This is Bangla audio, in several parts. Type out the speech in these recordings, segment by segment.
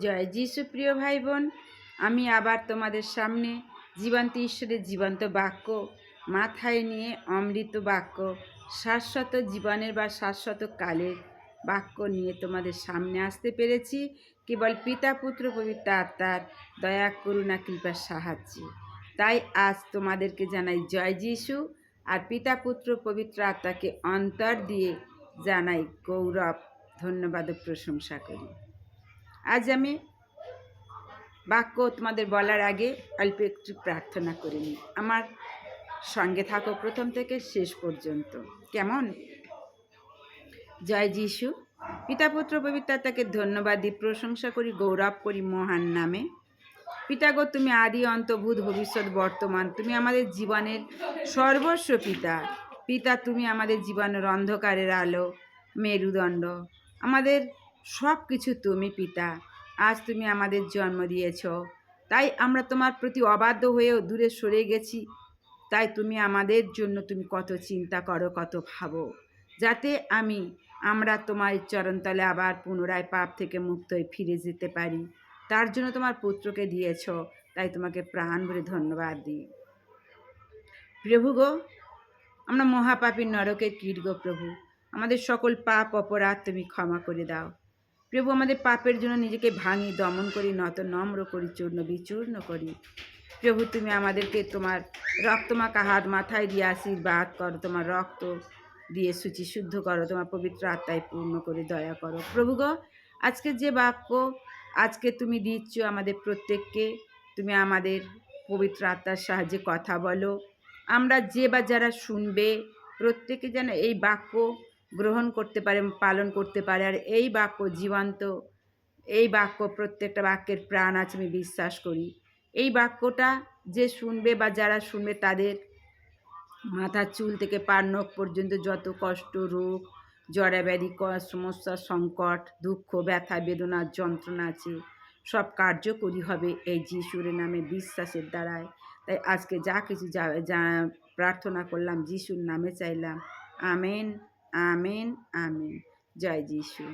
জয় যিশু প্রিয় ভাই বোন আমি আবার তোমাদের সামনে জীবন্ত ঈশ্বরের জীবন্ত বাক্য মাথায় নিয়ে অমৃত বাক্য, শাশ্বত জীবনের বা শাশ্বত কালের বাক্য নিয়ে তোমাদের সামনে আসতে পেরেছি। কেবল পিতা, পুত্র, পবিত্র আত্মার দয়া, করুণা, কৃপার সাহায্যে। তাই আজ তোমাদেরকে জানাই জয় যিশু আর পিতা, পুত্র, পবিত্র আত্মাকে অন্তর দিয়ে জানাই গৌরব, ধন্যবাদ ও প্রশংসা করি। আজ আমি বাক্য তোমাদের বলার আগে অল্প একটু প্রার্থনা করে নিই। আমার সঙ্গে থাকো প্রথম থেকে শেষ পর্যন্ত। কেমন? জয় যিশু। পিতা, পুত্র পবিত্রতাকে ধন্যবাদ দিই প্রশংসা করি, গৌরব করি মহান নামে। পিতাগো তুমি আদি অন্তভূত ভবিষ্যৎ, বর্তমান। তুমি আমাদের জীবনের সর্বস্ব পিতা। পিতা, তুমি আমাদের জীবনের অন্ধকারের আলো, মেরুদণ্ড। আমাদের সব কিছু তুমি পিতা, আজ তুমি আমাদের জন্ম দিয়েছ। তাই আমরা তোমার প্রতি অবাধ্য হয়েও দূরে সরে গেছি। তাই তুমি আমাদের জন্য তুমি কত চিন্তা করো, কত ভাবো। যাতে আমি, আমরা তোমার চরণতলে আবার পুনরায় পাপ থেকে মুক্ত হয়ে ফিরে যেতে পারি। তার জন্য তোমার পুত্রকে দিয়েছ, তাই তোমাকে প্রাণ ভরে ধন্যবাদ দিই। প্রভু গো, আমরা মহাপাপীর নরকের কীট গো প্রভু। আমাদের সকল পাপ, অপরাধ তুমি ক্ষমা করে দাও। প্রভু আমাদের পাপের জন্য নিজেকে ভাঙি, দমন করি, নত, নম্র করি, চূর্ণ, বিচূর্ণ করি। প্রভু, তুমি আমাদেরকে তোমার রক্তমাখা হাত মাথায় দিয়ে আশীর্বাদ করো, তোমার রক্ত দিয়ে সূচি শুদ্ধ করো, তোমার পবিত্র আত্মায় পূর্ণ করে দয়া করো। প্রভু গো, আজকে যে বাক্য, আজকে তুমি দিচ্ছ আমাদের প্রত্যেককে, তুমি আমাদের পবিত্র আত্মার সাহায্যে কথা বলো। আমরা যে বা যারা শুনবে, প্রত্যেকে যেন এই বাক্য গ্রহণ করতে পারে, পালন করতে পারে। আর এই বাক্য জীবন্ত, এই বাক্য প্রত্যেকটা বাক্যের প্রাণ আছে আমি বিশ্বাস করি। এই বাক্যটা যে শুনবে বা যারা শুনবে তাদের মাথার চুল থেকে পার নখ পর্যন্ত যত কষ্ট, রোগ জড়াব্যাধি সমস্যা, সংকট, দুঃখ, ব্যথা, বেদনা, যন্ত্রণা আছে, সব কার্যকরী হবে এই যিশুর নামে বিশ্বাসের দ্বারায়। তাই আজকে যা কিছু যা প্রার্থনা করলাম, যিশুর নামে চাইলাম। আমেন। Amen amen. জয় যিশু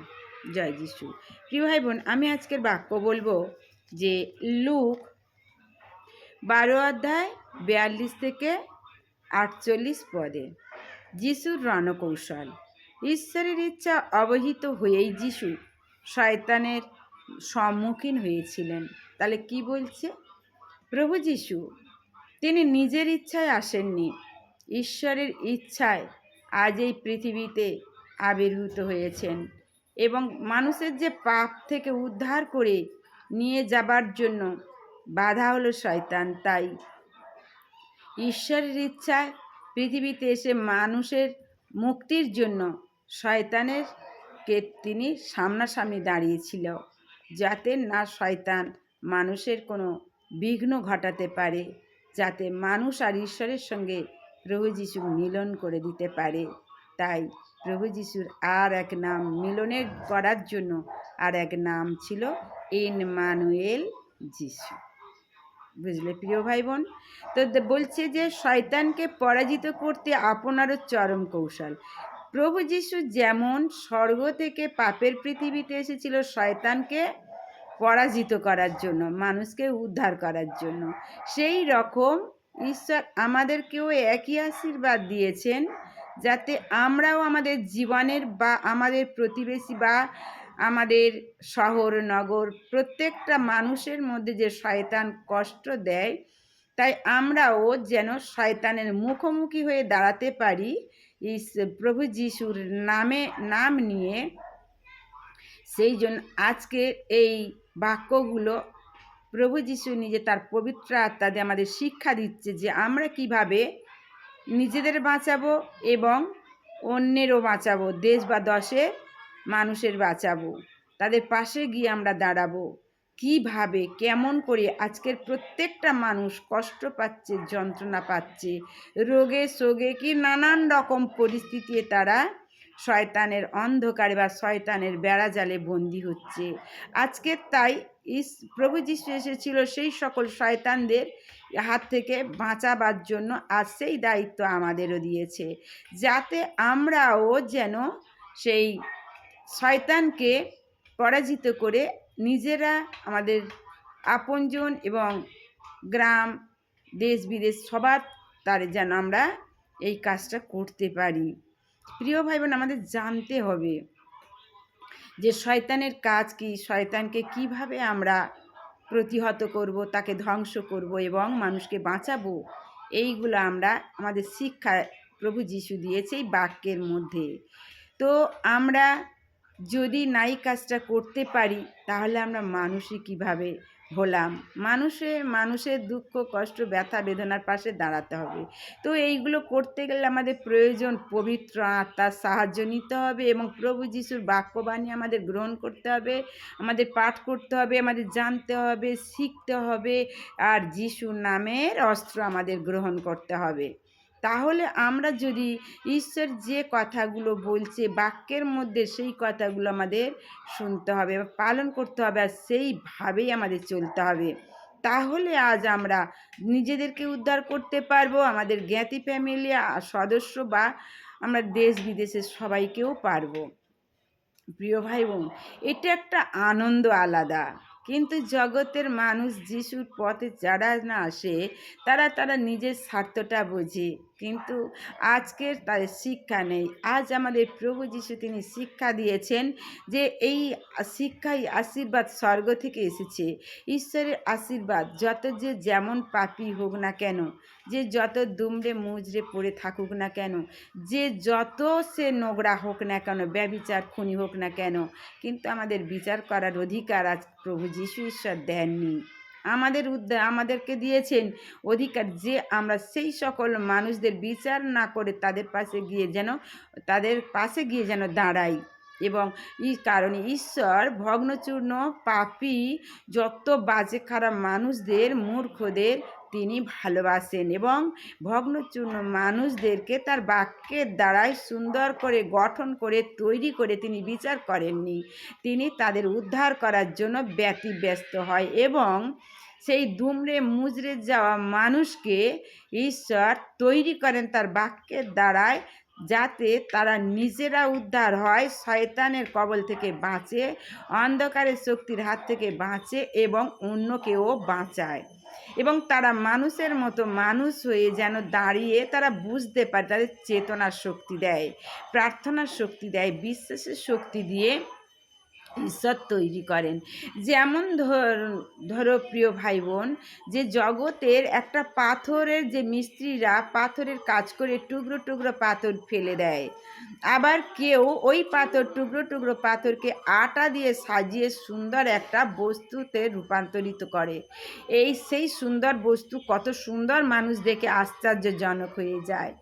জয় যিশু। প্রিয় ভাই বোন আমি আজকের বাক্য বলব যে লুক বারো অধ্যায় বিয়াল্লিশ থেকে আটচল্লিশ পদে। যিশুর রণকৌশল। ঈশ্বরের ইচ্ছা অবহিত হয়েই যিশু শয়তানের সম্মুখীন হয়েছিলেন। তাহলে কি বলছে? প্রভু যিশু, তিনি নিজের ইচ্ছায় আসেননি। ঈশ্বরের ইচ্ছায় আজ এই পৃথিবীতে আবির্ভূত হয়েছেন এবং মানুষের যে পাপ থেকে উদ্ধার করে নিয়ে যাবার জন্য বাধা হলো শয়তান, তাই ঈশ্বরের ইচ্ছায় পৃথিবীতে এসে মানুষের মুক্তির জন্য শয়তানের কে তিনি সামনাসামনি দাঁড়িয়েছিল যাতে না শয়তান মানুষের কোনো বিঘ্ন ঘটাতে পারে, যাতে মানুষ আর ঈশ্বরের সঙ্গে প্রভু যিশু মিলন করে দিতে পারে। তাই প্রভু যিশুর আর এক নাম মিলনের করার জন্য আর এক নাম ছিল ইন মানুয়েল যিশু। বুঝলে প্রিয় ভাই বোন তো বলছে যে শয়তানকে পরাজিত করতে আপনারও চরম কৌশল। প্রভু যিশু যেমন স্বর্গ থেকে পাপের পৃথিবীতে এসেছিল শয়তানকে পরাজিত করার জন্য, মানুষকে উদ্ধার করার জন্য, সেই রকম ঈশ্বর আমাদেরকেও একই আশীর্বাদ দিয়েছেন যাতে আমরাও আমাদের জীবনের বা আমাদের প্রতিবেশী বা আমাদের শহর, নগর, প্রত্যেকটা মানুষের মধ্যে যে শয়তান কষ্ট দেয়, তাই আমরাও যেন শয়তানের মুখোমুখি হয়ে দাঁড়াতে পারি। প্রভু যিশুর নামে, নাম নিয়ে সেই জন্য আজকে এই বাক্যগুলো প্রভু যিশু নিজে তার পবিত্র আত্মা দিয়ে আমাদের শিক্ষা দিচ্ছে যে আমরা কীভাবে নিজেদের বাঁচাবো এবং অন্যেরও বাঁচাবো, দেশ বা দশে মানুষের বাঁচাবো, তাদের পাশে গিয়ে আমরা দাঁড়াবো। কীভাবে, কেমন করে আজকের প্রত্যেকটা মানুষ কষ্ট পাচ্ছে, যন্ত্রণা পাচ্ছে, রোগে সোগে কি নানান রকম পরিস্থিতিতে তারা শয়তানের অন্ধকারে বা শয়তানের বেড়াজালে বন্দি হচ্ছে। আজকে তাই ইস, প্রভু যিশু এসেছিল সেই সকল শয়তানদের হাত থেকে বাঁচাবার জন্য আজ সেই দায়িত্ব আমাদেরও দিয়েছে, যাতে আমরাও যেন সেই শয়তানকে পরাজিত করে নিজেরা আমাদের আপনজন এবং গ্রাম, দেশ, বিদেশ সবার তার যেন আমরা এই কাজটা করতে পারি। প্রিয় ভাই বোন আমাদের জানতে হবে যে শয়তানের কাজ কি? শয়তানকে কীভাবে আমরা প্রতিহত করব, তাকে ধ্বংস করব এবং মানুষকে বাঁচাবো? এইগুলো আমরা আমাদের শিক্ষা প্রভু যিশু দিয়েছে এই বাক্যের মধ্যে। তো আমরা যদি নাই কাজটা করতে পারি, তাহলে আমরা মানুষই কীভাবে হলাম। মানুষে, মানুষের দুঃখ, কষ্ট, ব্যথা, বেদনার পাশে দাঁড়াতে হবে। তো এইগুলো করতে গেলে আমাদের প্রয়োজন পবিত্র আত্মার সাহায্য নিতে হবে এবং প্রভু যিশুর বাক্যবাণী আমাদের গ্রহণ করতে হবে, আমাদের পাঠ করতে হবে, আমাদের জানতে হবে, শিখতে হবে, আর যিশুর নামের অস্ত্র আমাদের গ্রহণ করতে হবে। তাহলে আমরা যদি ঈশ্বর যে কথাগুলো বলছে, বাক্যের মধ্যে সেই কথাগুলো আমাদের শুনতে হবে পালন করতে হবে আর সেইভাবেই আমাদের চলতে হবে। তাহলে আজ আমরা নিজেদেরকে উদ্ধার করতে পারব, আমাদের জ্ঞাতি ফ্যামিলি সদস্য বা আমরা দেশ বিদেশের সবাইকেও পারব। প্রিয় ভাই বোন এটা একটা আনন্দ আলাদা। কিন্তু জগতের মানুষ যিশুর পথে যারা না আসে, তারা তারা নিজের স্বার্থটা বোঝে। কিন্তু আজকের তাদের শিক্ষা নেই। আজ আমাদের প্রভু যিশু তিনি শিক্ষা দিয়েছেন যে এই শিক্ষাই আশীর্বাদ স্বর্গ থেকে এসেছে। ঈশ্বরের আশীর্বাদ যত যে যেমন পাপি হোক না কেন, যে যত দুমড়ে মুজড়ে পড়ে থাকুক না কেন, যে যত সে নোংরা হোক না কেন ব্যবিচার খুনি হোক না কেন, কিন্তু আমাদের বিচার করার অধিকার আজ প্রভু যিশু ঈশ্বর দেননি। আমাদের উদ্ধার আমাদেরকে দিয়েছেন। অধিকার যে আমরা সেই সকল মানুষদের বিচার না করে তাদের পাশে গিয়ে যেন, তাদের পাশে গিয়ে যেন দাঁড়াই এবং এই কারণে ঈশ্বর ভগ্নচূর্ণ পাপি, যত বাজে খারাপ মানুষদের, মূর্খদের তিনি ভালোবাসেন এবং ভগ্নচূর্ণ মানুষদেরকে তার বাক্যের দ্বারাই সুন্দর করে গঠন করে, তৈরি করে তিনি বিচার করেননি। তিনি তাদের উদ্ধার করার জন্য ব্যতিব্যস্ত হয় এবং সেই দুমড়ে মুজড়ে যাওয়া মানুষকে ঈশ্বর তৈরি করেন তার বাক্যের দ্বারায় যাতে তারা নিজেরা উদ্ধার হয়, শয়তানের কবল থেকে বাঁচে, অন্ধকারের শক্তির হাত থেকে বাঁচে এবং অন্যকেও বাঁচায়। এবং তারা মানুষের মতো মানুষ হয়ে যেন দাঁড়িয়ে তারা বুঝতে পারে, তাদের চেতনার শক্তি দেয়, প্রার্থনার শক্তি দেয়, বিশ্বাসের শক্তি দিয়ে ঈশ্বর তৈরি করেন। যেমন ধর, ধরো প্রিয় ভাই বোন যে জগতের একটা পাথরের যে মিস্ত্রিরা পাথরের কাজ করে টুকরো টুকরো পাথর ফেলে দেয়, আবার কেউ ওই পাথর টুকরো টুকরো পাথরকে আটা দিয়ে সাজিয়ে সুন্দর একটা বস্তুতে রূপান্তরিত করে। এই সেই সুন্দর বস্তু কত সুন্দর মানুষ দেখে আশ্চর্যজনক হয়ে যায়।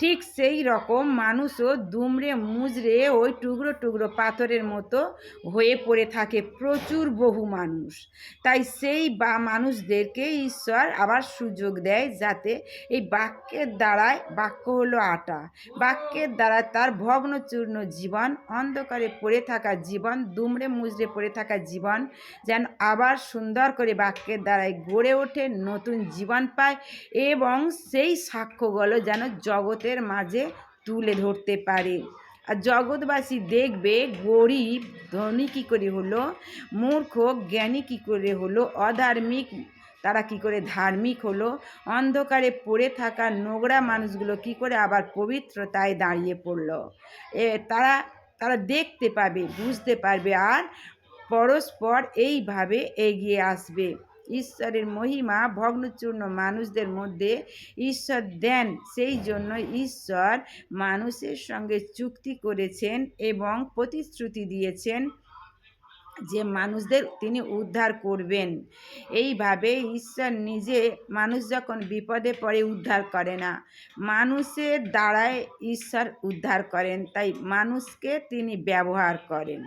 ঠিক সেই রকম মানুষও দুমড়ে মুজড়ে ওই টুকরো টুকরো পাথরের মতো হয়ে পড়ে থাকে প্রচুর বহু মানুষ। তাই সেই বা মানুষদেরকে ঈশ্বর আবার সুযোগ দেয় যাতে এই বাক্যের দ্বারায় বাক্য হলো আটা। বাক্যের দ্বারা তার ভগ্নচূর্ণ জীবন, অন্ধকারে পড়ে থাকা জীবন, দুমড়ে মুজড়ে পড়ে থাকা জীবন যেন আবার সুন্দর করে বাক্যের দ্বারায় গড়ে ওঠে, নতুন জীবন পায় এবং সেই সাক্ষ্যগুলো যেন জগতে জগতের মাঝে তুলে ধরতে পারে। আর জগৎবাসী দেখবে গরিব, ধনী কী করে হলো? মূর্খ, জ্ঞানী কী করে হলো? অধার্মিক, তারা কি করে ধার্মিক হলো? অন্ধকারে পড়ে থাকা নোংরা মানুষগুলো কি করে আবার পবিত্রতায় দাঁড়িয়ে পড়ল? এ, তারা তারা দেখতে পাবে, বুঝতে পারবে, আর পরস্পর এইভাবে এগিয়ে আসবে। ঈশ্বরের মহিমা, ভগ্নচূর্ণ মানুষদের মধ্যে ঈশ্বর দেন। সেই জন্য ঈশ্বর মানুষের সঙ্গে চুক্তি করেছেন এবং প্রতিশ্রুতি দিয়েছেন যে মানুষদের তিনি উদ্ধার করবেন। এইভাবে ঈশ্বর নিজে মানুষ যখন বিপদে পড়ে উদ্ধার করে না, মানুষের দ্বারায় ঈশ্বর উদ্ধার করেন। তাই মানুষকে তিনি ব্যবহার করেন।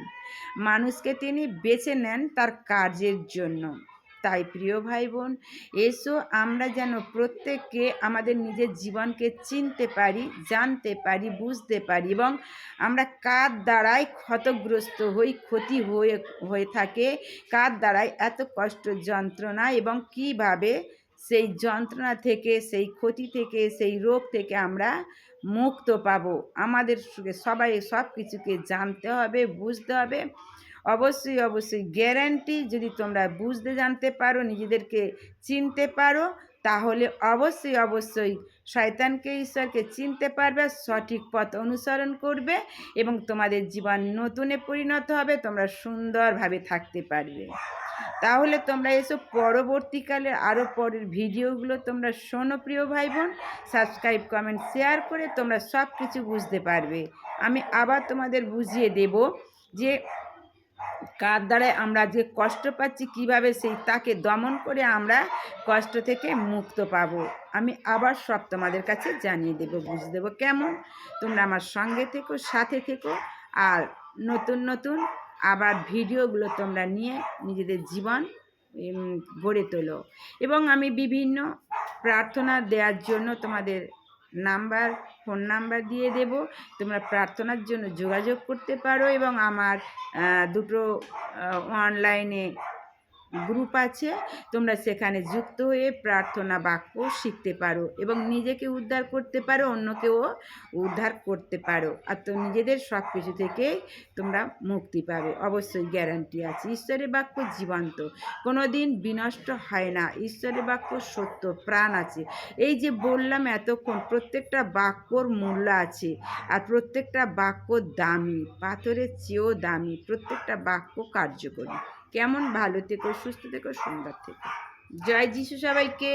মানুষকে তিনি বেছে নেন তার কাজের জন্য। তাই প্রিয় ভাই বোন এসো আমরা যেন প্রত্যেককে আমাদের নিজের জীবনকে চিনতে পারি, জানতে পারি, বুঝতে পারি এবং আমরা কার দ্বারাই ক্ষতগ্রস্ত হই, ক্ষতি হয়ে হয়ে থাকে, কার দ্বারাই এত কষ্ট, যন্ত্রণা এবং কীভাবে সেই যন্ত্রণা থেকে, সেই ক্ষতি থেকে, সেই রোগ থেকে আমরা মুক্ত পাবো। আমাদের সবাই সব কিছুকে জানতে হবে, বুঝতে হবে। অবশ্যই অবশ্যই গ্যারান্টি যদি তোমরা বুঝতে জানতে পারো, নিজেদেরকে চিনতে পারো, তাহলে অবশ্যই অবশ্যই শয়তানকে, ঈশ্বরকে চিনতে পারবে, সঠিক পথ অনুসরণ করবে এবং তোমাদের জীবন নতুনে পরিণত হবে, তোমরা সুন্দরভাবে থাকতে পারবে। তাহলে তোমরা এসব পরবর্তীকালে আরও পরের ভিডিওগুলো তোমরা শোনো, প্রিয় ভাই বোন সাবস্ক্রাইব কমেন্ট শেয়ার করে তোমরা সব কিছু বুঝতে পারবে। আমি আবার তোমাদের বুঝিয়ে দেব যে কার দ্বারায় আমরা যে কষ্ট পাচ্ছি, কীভাবে সেই তাকে দমন করে আমরা কষ্ট থেকে মুক্ত পাব? আমি আবার সব তোমাদের কাছে জানিয়ে দেব বুঝিয়ে দেবো কেমন? তোমরা আমার সঙ্গে থেকো, সাথে থেকো, আর নতুন নতুন আবার ভিডিওগুলো তোমরা নিয়ে নিজেদের জীবন গড়ে তোলো। এবং আমি বিভিন্ন প্রার্থনা দেওয়ার জন্য তোমাদের নাম্বার, ফোন নাম্বার দিয়ে দেব। তোমরা প্রার্থনার জন্য যোগাযোগ করতে পারো এবং আমার দুটো অনলাইনে গ্রুপ আছে, তোমরা সেখানে যুক্ত হয়ে প্রার্থনা বাক্য শিখতে পারো এবং নিজেকে উদ্ধার করতে পারো, অন্যকেও উদ্ধার করতে পারো। আর তো নিজেদের সব কিছু থেকে তোমরা মুক্তি পাবে। অবশ্যই গ্যারান্টি আছে। ঈশ্বরের বাক্য জীবন্ত। কোনো দিন বিনষ্ট হয় না। ঈশ্বরের বাক্য সত্য, প্রাণ আছে। এই যে বললাম এতক্ষণ, প্রত্যেকটা বাক্যর মূল্য আছে আর প্রত্যেকটা বাক্য দামি। পাথরের চেয়েও দামি। প্রত্যেকটা বাক্য কার্যকরী। কেমন? ভালো থেকো সুস্থ থেকো সুন্দর থেকো। জয় যিশু সবাইকে।